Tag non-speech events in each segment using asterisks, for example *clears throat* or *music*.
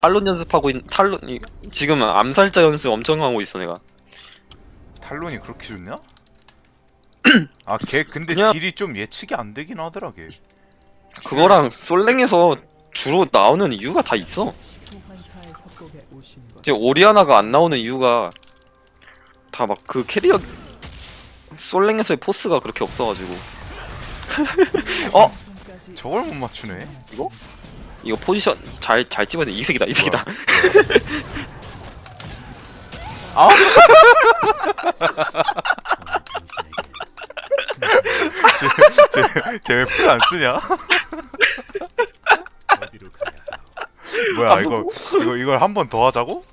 탈론 연습하고 있 탈론 이- 지금 암살자 연습 엄청 하고 있어 내가. 탈론이 그렇게 좋냐? *clears throat* 아 걔 근데 그냥- 딜이 좀 예측이 안 되긴 하더라 걔. 그거랑 솔랭에서 주로 나오는 이유가 다 있어. 소환사의 협곡에 오신 것 이제 오리아나가 안 나오는 이유가 다 막 그 캐리어 솔랭에서의 포스가 그렇게 없어가지고 *laughs* 어? 저걸 못 맞추네. 이거? 이거 포지션 잘 잘 찍어야 돼 이색이다 이색이다 아 *laughs* 쟤쟤쟤왜 풀안 쓰냐? 뭐야 이거 이거 이걸 한 번 더 하자고?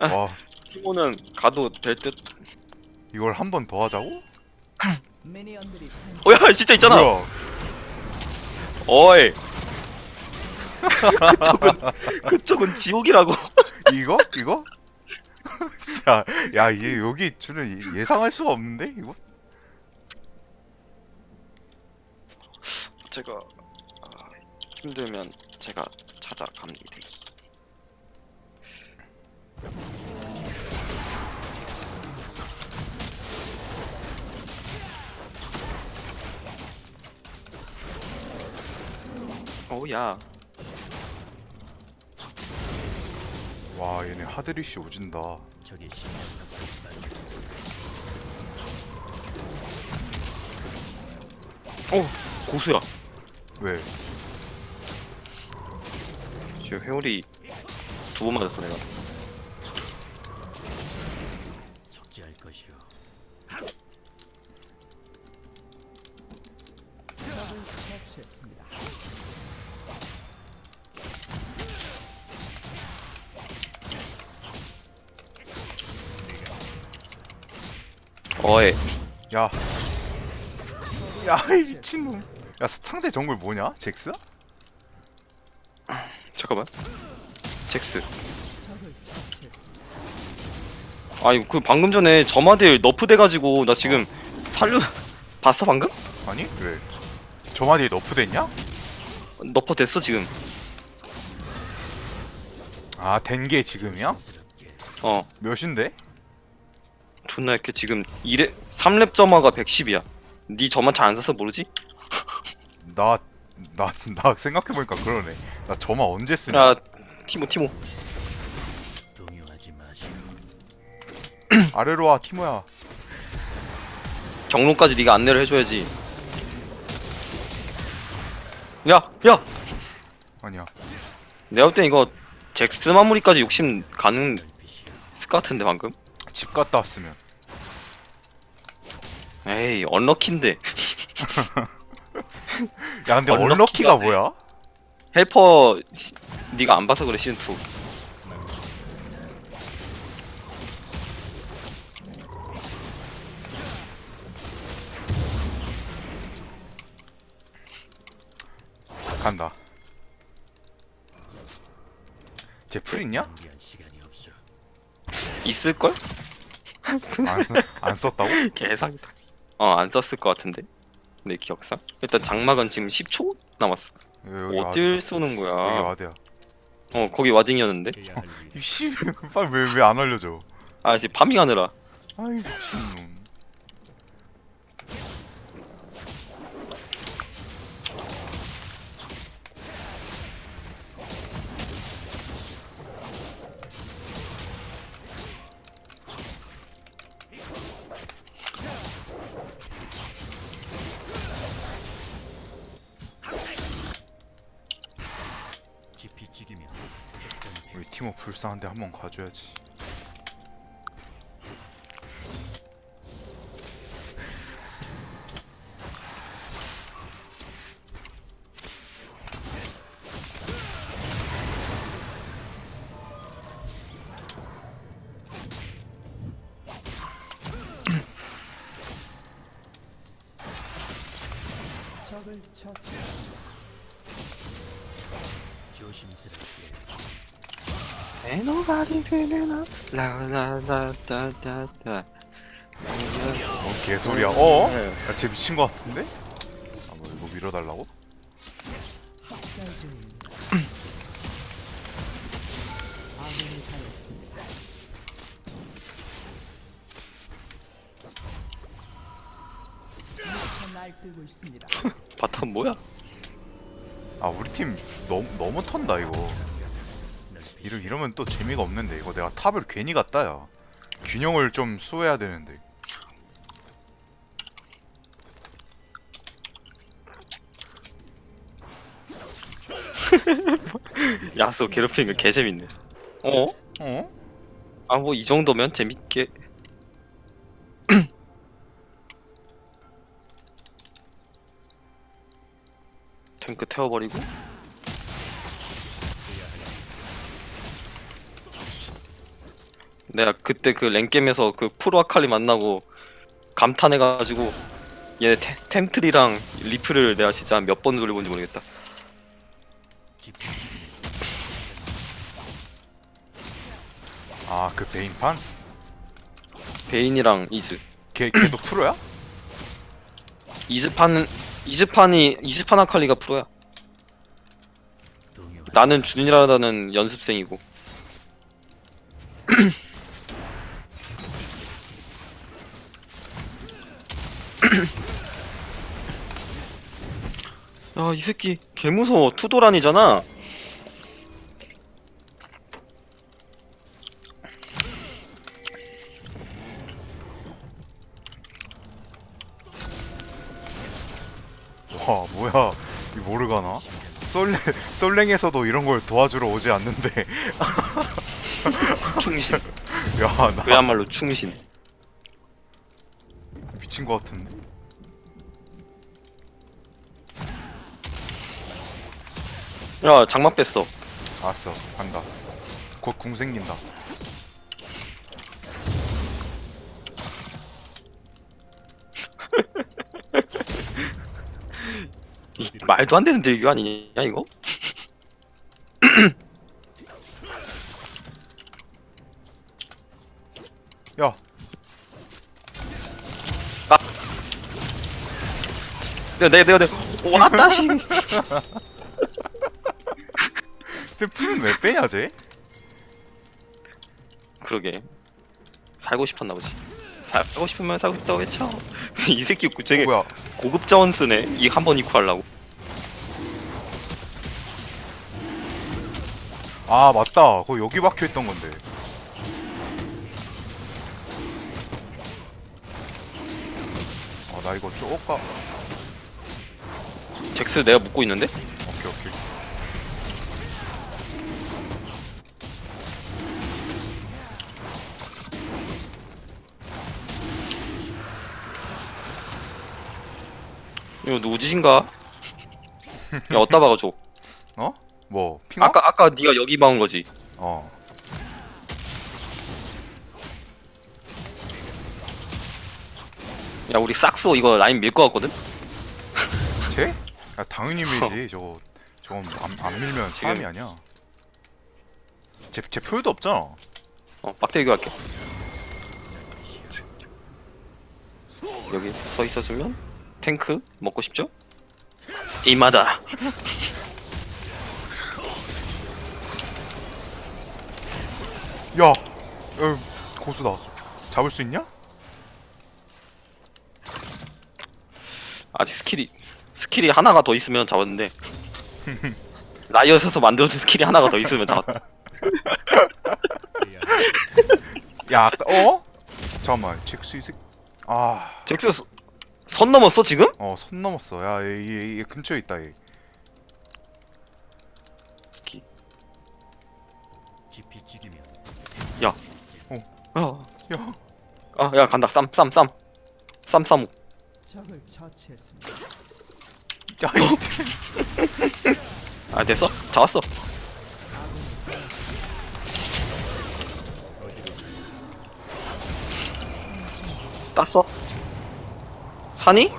와 티모는 가도 될 듯 이걸 한 번 더 하자고? 산- 어야 진짜 있잖아 뭐야? 어이 *laughs* 그쪽은 그쪽은 지옥이라고 *laughs* 이거 이거? *laughs* 진짜 야얘 여기 주는 예- 예상할 수가 없는데 이거? 제가 아, 힘들면 제가 찾아갑니다 오야 와 얘네 하드리시 오진다. 어 고수야 왜? 지금 회오리 두 번 맞았어 내가 속죄할 것이오. 적을 처치했습니다. 어이 야. 야, *laughs* 이 미친놈. 야, 상대 정글 뭐냐? 잭스? 잠깐만 잭스. 아니 그 방금 전에 점화딜 너프 돼가지고 나 지금 살려 *laughs* 봤어 방금? 아니? 왜? 저마디 너프 됐냐? 너프 됐어 지금 아, 된 게 지금이야? 어 몇인데? 존나 이렇게 지금 2렙 3렙 점화가 110이야 니 점화 잘안 써서 모르지? *laughs* 나, 나, 나 생각해보니까 그러네. 나 저마 언제 쓰냐? 야 티모 티모. 아래로 와, 티모야. 경로까지 네가 안내를 해줘야지 야! 야! 아니야. 내가 볼땐 이거 잭스 마무리까지 욕심 가능 빛이오. 했을 것 같은데 방금? 집 갔다 왔으면. 에이 언럭키인데 *laughs* 야, 근데 언럭키가 얼럭키가 돼. 뭐야? 헬퍼 시- 네가 안 봐서 그래 시즌 2 쟤풀 있냐? 있을걸? 안, 안 썼다고? *laughs* 개상이다 어 안 썼을 것 같은데 내 기억상 일단 장막은 지금 10초 남았어 여기 어딜 쏘는 와드, 여기 거야 와드야. 어 거기 와딩이었는데 일. 이씨, *laughs* 빨리 왜, 왜 안 알려줘? 아 지금 파밍하느라 아이, 미친놈. 티모 불쌍한데 한번 가줘야지. And nobody's in love. 라라라라라라. 뭔 개소리야? 어? 야, 쟤 미친 거 같은데? 아, 뭐 이거 밀어달라고? 바텀 뭐야? 아, 우리 팀 너무 너무 턴다 이거. 넌 이러 이러면 또 재미가 없는데 이거 내가 탑을 괜히 갔다 야. 균형을 좀 수해야 되는데. *laughs* 야수 괴롭히는 거 개재밌네. 어? 어? 아 뭐 이 정도면 재밌게. *clears throat* 탱크 태워버리고. 내가 그때 그 랭겜에서 그 프로 아칼리 만나고 감탄해가지고 얘 템- 템트리랑 리프를 내가 진짜 몇 번 돌려본지 모르겠다. 아 그 베인판? 베인이랑 이즈. 걔 걔도 *clears throat* 프로야? 이즈판 이즈판이 이즈판 아칼리가 프로야. 나는 준이라다는 연습생이고. 야, 이 새끼 개 무서워. 투도란이잖아. 와 뭐야 이 모르가나? 솔랭 솔랭에서도 이런 걸 도와주러 오지 않는데 *laughs* 충신. 야나 그야말로 충신. 미친 것 같은데 야, 장막 뺐어. 알았어 간다 곧 궁 생긴다 이 *laughs* 말도 안 되는 대교 아니냐 이거? 야 내가 내가 내가 왔다 씨. 쟤풀은 왜 빼냐 쟤? 그러게. 살고 싶었나 보지. 살고 싶으면 살고 싶다고 외쳐. *laughs* 이 새끼 되게 뭐야 고급 자원 쓰네. 이 한 번 입고 하려고. 아 맞다 그거 여기 박혀있던 건데 아 나 이거 쪼까 잭스 내가 묶고 있는데? 이거 누구 짓인가? 야 어디다 박아줘. 어? 뭐 핑어? 아까 아까 네가 여기 박은 거지. 어 야 우리 싹소 이거 라인 밀 거 같거든? 쟤? 야 *laughs* 당연히 밀지 저거 저건 안, 안 밀면 지금- 사람이 아니야 쟤, 쟤 표도 없잖아 어 빡대기 할게. 여기 서 있었으면 탱크 먹고 싶죠? 이마다. 야! 야 고수다 잡을 수 있냐? 아직 스킬이 스킬이 하나가 더 있으면 잡았는데 *laughs* 라이엇에서 만들어진 스킬이 하나가 더 있으면 잡았다. *laughs* 야 어? 잠깐만 잭스 이 새... 아어선 잭스 서- 선 넘었어 지금? 넘었어 야얘 얘, 얘 근처에 있다 얘 야, 야, 아, 야 간다. 쌈, 쌈, 쌈, 쌈, 쌈. 적을 처치했습니다. 야, 이 아 됐어? 잡았어. 땄어? 사니?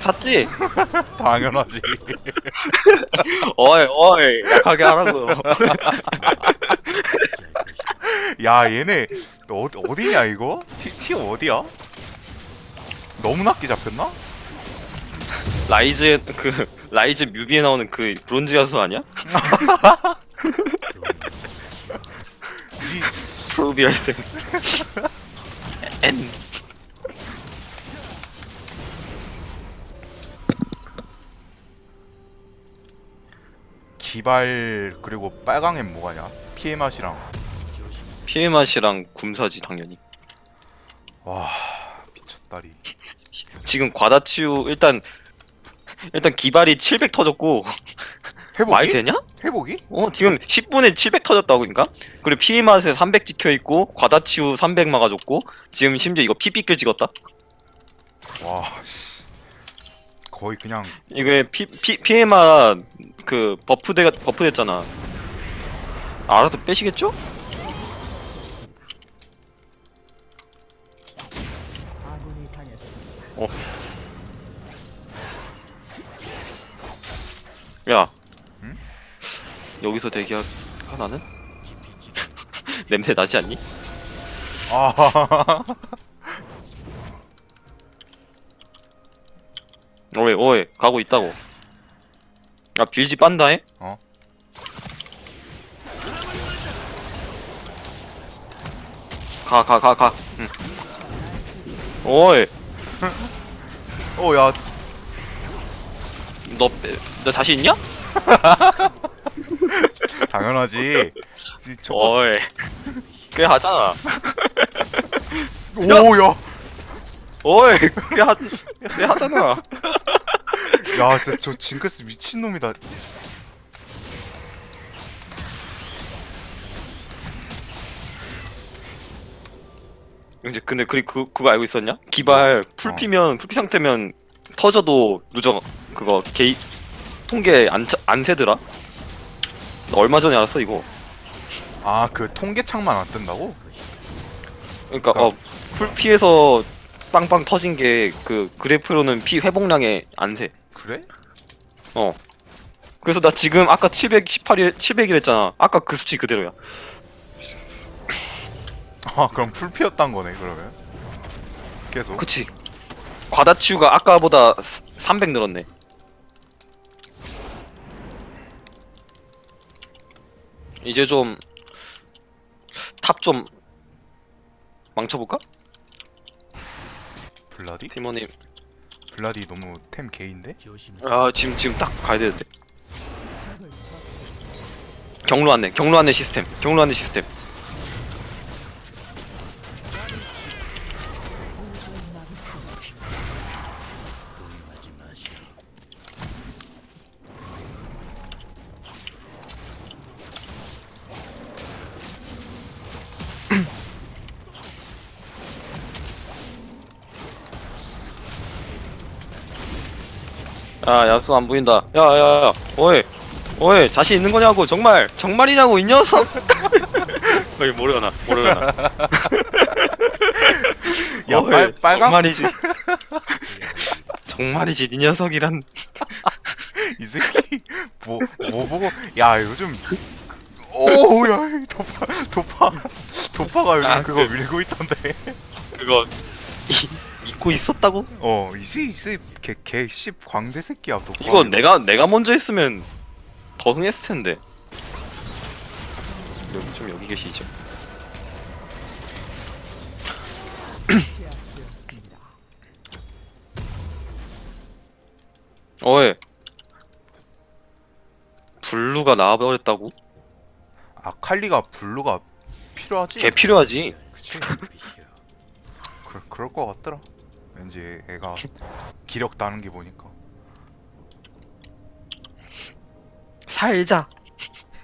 샀지? *laughs* 당연하지. *laughs* 어이 어이 약하게 하라고. *laughs* 야, 얘네 너 어디 어디냐 이거? 티 티어 어디야? 너무 낮게 잡혔나? 라이즈 그 라이즈 뮤비에 나오는 그 브론즈 야수 아니야? 니 프로비 할 때. N. 기발 그리고 빨강엔 뭐가냐? 피해 맛이랑 피해 맛이랑 굼사지 당연히. 와 미쳤다리. 지금 과다치유 일단 일단 기발이 700 터졌고 회복이? 말 되냐? 회복이? 어 지금 10분에 700 터졌다고 그러니까? 그리고 피해 맛에 300 찍혀 있고 과다치유 300 막아줬고 지금 심지어 이거 피삐끌 찍었다. 와 씨. 거의 그냥 이게 피, 피 피해 맛그 버프돼 버프됐잖아. 알아서 빼시겠죠? 당했습니다. 야. 응? 여기서 대기하 나는? *laughs* 냄새 나지 않니? 아 *laughs* 어이 어이 가고 있다고. 야 빌지 빤다 해? 어. 가 가 가 가. 응. 어이 어야 너, 빼- 너 자신 있냐? *laughs* 당연하지. 이 저거 어이 꽤 하잖아. 오야 어이 꽤 하, 꽤 하잖아. 야, 진짜 저 징크스 미친놈이다. 이제 근데 그 그, 그거 알고 있었냐? 기발 풀 피면 풀피 상태면 터져도 누적 그거 게이 통계 안, 차- 안 세더라? 나 얼마 전에 알았어 이거 아, 그 통계창만 안 뜬다고? 그러니까 어 풀피에서 빵빵 터진 게 그 그래프로는 피 회복량에 안 세 그래? 그래서 나 지금 아까 718일 700일 했잖아 아까 그 수치 그대로야 *laughs* 아, 그럼 풀피였단 거네, 그러면. 계속. 그치 과다치유가 아까보다 300 늘었네 이제 좀 탑 좀 망쳐볼까? 블라디? 팀원님 블라디 너무 템 개인데? 아 지금 지금 딱 가야 되는데. 경로 안내 경로 안내 시스템 경로 안내 시스템 야 야수 안 보인다. 야야야. 오이 오이 자신 있는 거냐고. 정말 정말이냐고 이 녀석. *laughs* 여기 모르가나 모르가나. 야, 어이, 빨, 빨강? 정말이지. *laughs* 정말이지 이 녀석이란. 이 새끼, 뭐, 뭐 보고, 야, 요즘, 오, 야, 도파, 도파, 도파가 요즘 아, 그거 그- 밀고 있던데. 그거 이, 잊고 있었다고? 어, 이 새끼, 이 새끼, 개, 개, 씹, 광대 새끼야, 도파. 이거 내가 내가 먼저 했으면 더 흥했을 텐데 여기 좀 여기 계시죠. *clears throat* 어이 블루가 나와버렸다고? 아 칼리가 블루가 필요하지? 개 필요하지 그치? *laughs* 그, 그럴 것 같더라. 왠지 애가 기력 다는 게 보니까. 살자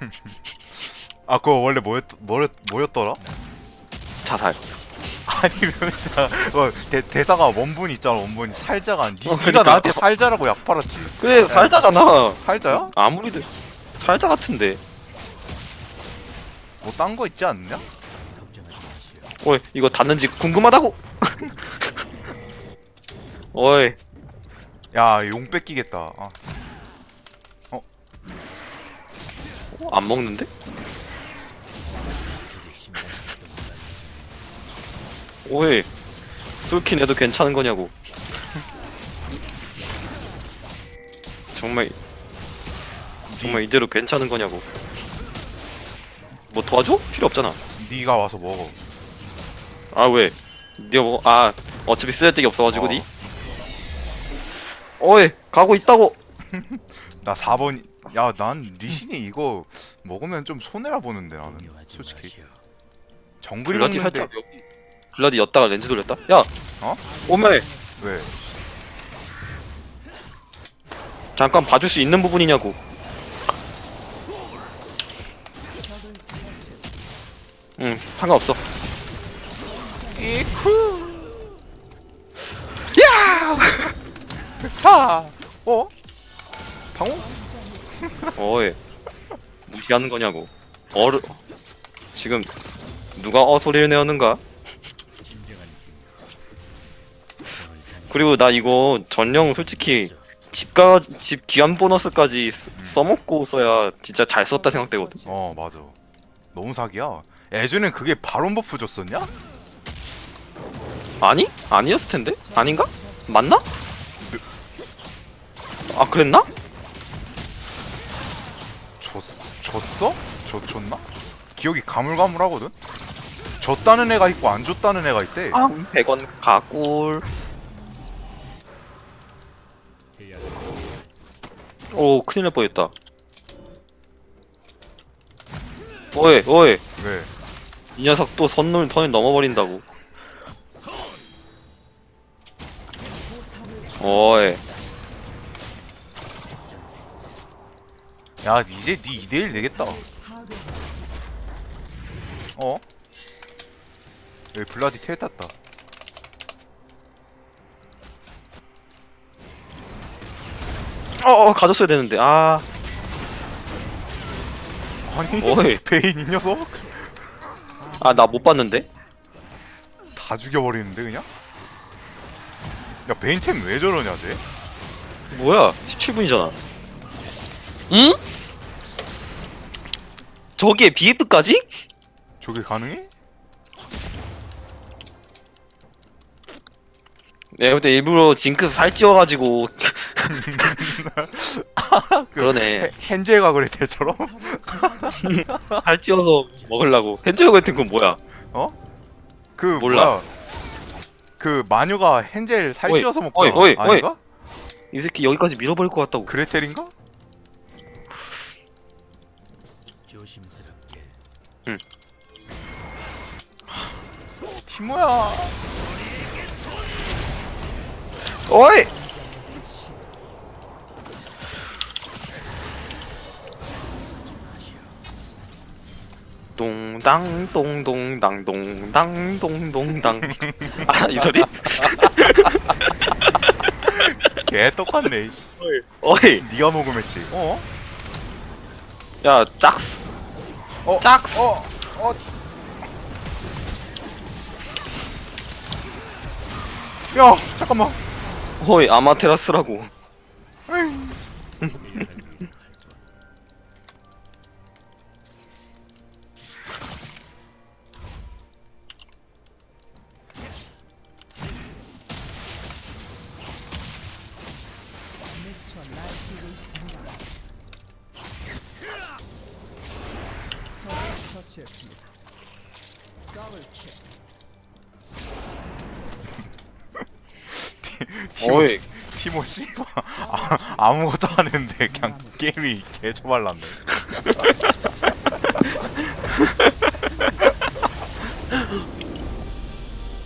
*laughs* 아, 그거 원래 뭐였, 뭐였, 뭐였더라? 자살 아니 *laughs* 병신아 어, 대, 대사가 원분 있잖아 원분이 살자가 니, 어, 니가 그러니까. 나한테 살자라고 약 팔았지 그래 살자잖아 살자야? 아무리도 살자 같은데 뭐 딴 거 있지 않냐? 어이 이거 닿는지 궁금하다고 어이 야 용 뺏기겠다 아, 어, 안 먹는데? 오이 솔킨 해도 괜찮은 거냐고 정말 정말 이대로 괜찮은 거냐고 뭐 도와줘? 필요 없잖아 니가 와서 먹어 아 왜? 니가 뭐, 아 어차피 쓸데기 없어가지고 어. 니? 어이 가고 있다고. *laughs* 나 4번 야 난 리신이 이거 먹으면 좀 손해라 보는데 나는. 솔직히. 정글이 블라디 먹는데 살짝 여기 블라디 였다가 렌즈 돌렸다? 야! 어? 오메! 왜? 잠깐 봐줄 수 있는 부분이냐고. 응 상관없어. 이쿠 사! 어? 방어? 어이. 무시하는 거냐고. 어르 지금 누가 어 소리를 내었는가? 그리고 나 이거 전령 솔직히 집가 집 귀한 보너스까지 쓰- 써먹고 써야 진짜 잘 썼다 생각되거든. 어 맞아. 너무 사기야. 예전엔 그게 바론 버프 줬었냐? 아니? 아니었을 텐데? 아닌가? 맞나 아 그랬나 줬, 줬어? 줬, 줬나? 기억이 가물가물하거든? 줬다는 애가 있고 안 줬다는 애가 있대 아 100원 가꿀 오 큰일 날 뻔했다 오이 오이 왜? 이 녀석 또 선을 선을 넘어버린다고 오이 야 이제 니 2대1 되겠다 어? 여기 블라디 텔 탔다 어 어 가졌어야 되는데 아 아니 어이. 베인 이 녀석? 아 나 못 봤는데 다 죽여버리는데 그냥? 야 베인 템 왜 저러냐 쟤? 뭐야 17분이잖아 응? 저기에 BF까지? 저게 가능해? 내가 볼때 일부러 징크스 살찌워가지고 *laughs* 그러네 헤- 헨젤가 그래 대처럼? *laughs* 살찌워서 먹으려고 henjoy 같은 건 뭐야 그 몰라. 뭐야 그 마녀가 헨젤 살찌워서 먹잖아 어이, 어이, 아닌가? 이 새끼 여기까지 밀어버릴 것 같다고 그레텔인가? 티모야 어이! 동당 동동당 동당 동동당 아 이 소리? *laughs* 개 똑같네 이씨 어이 니가 녹음했지 어? 야 짝스 어? 짝스 어? 어? 야 잠깐만 어이 아마테라스라고 에이. *laughs* 티모 어이. 티모 씨발 *laughs* 아, 아무것도 안 했는데 그냥 게임이 개 초발랐네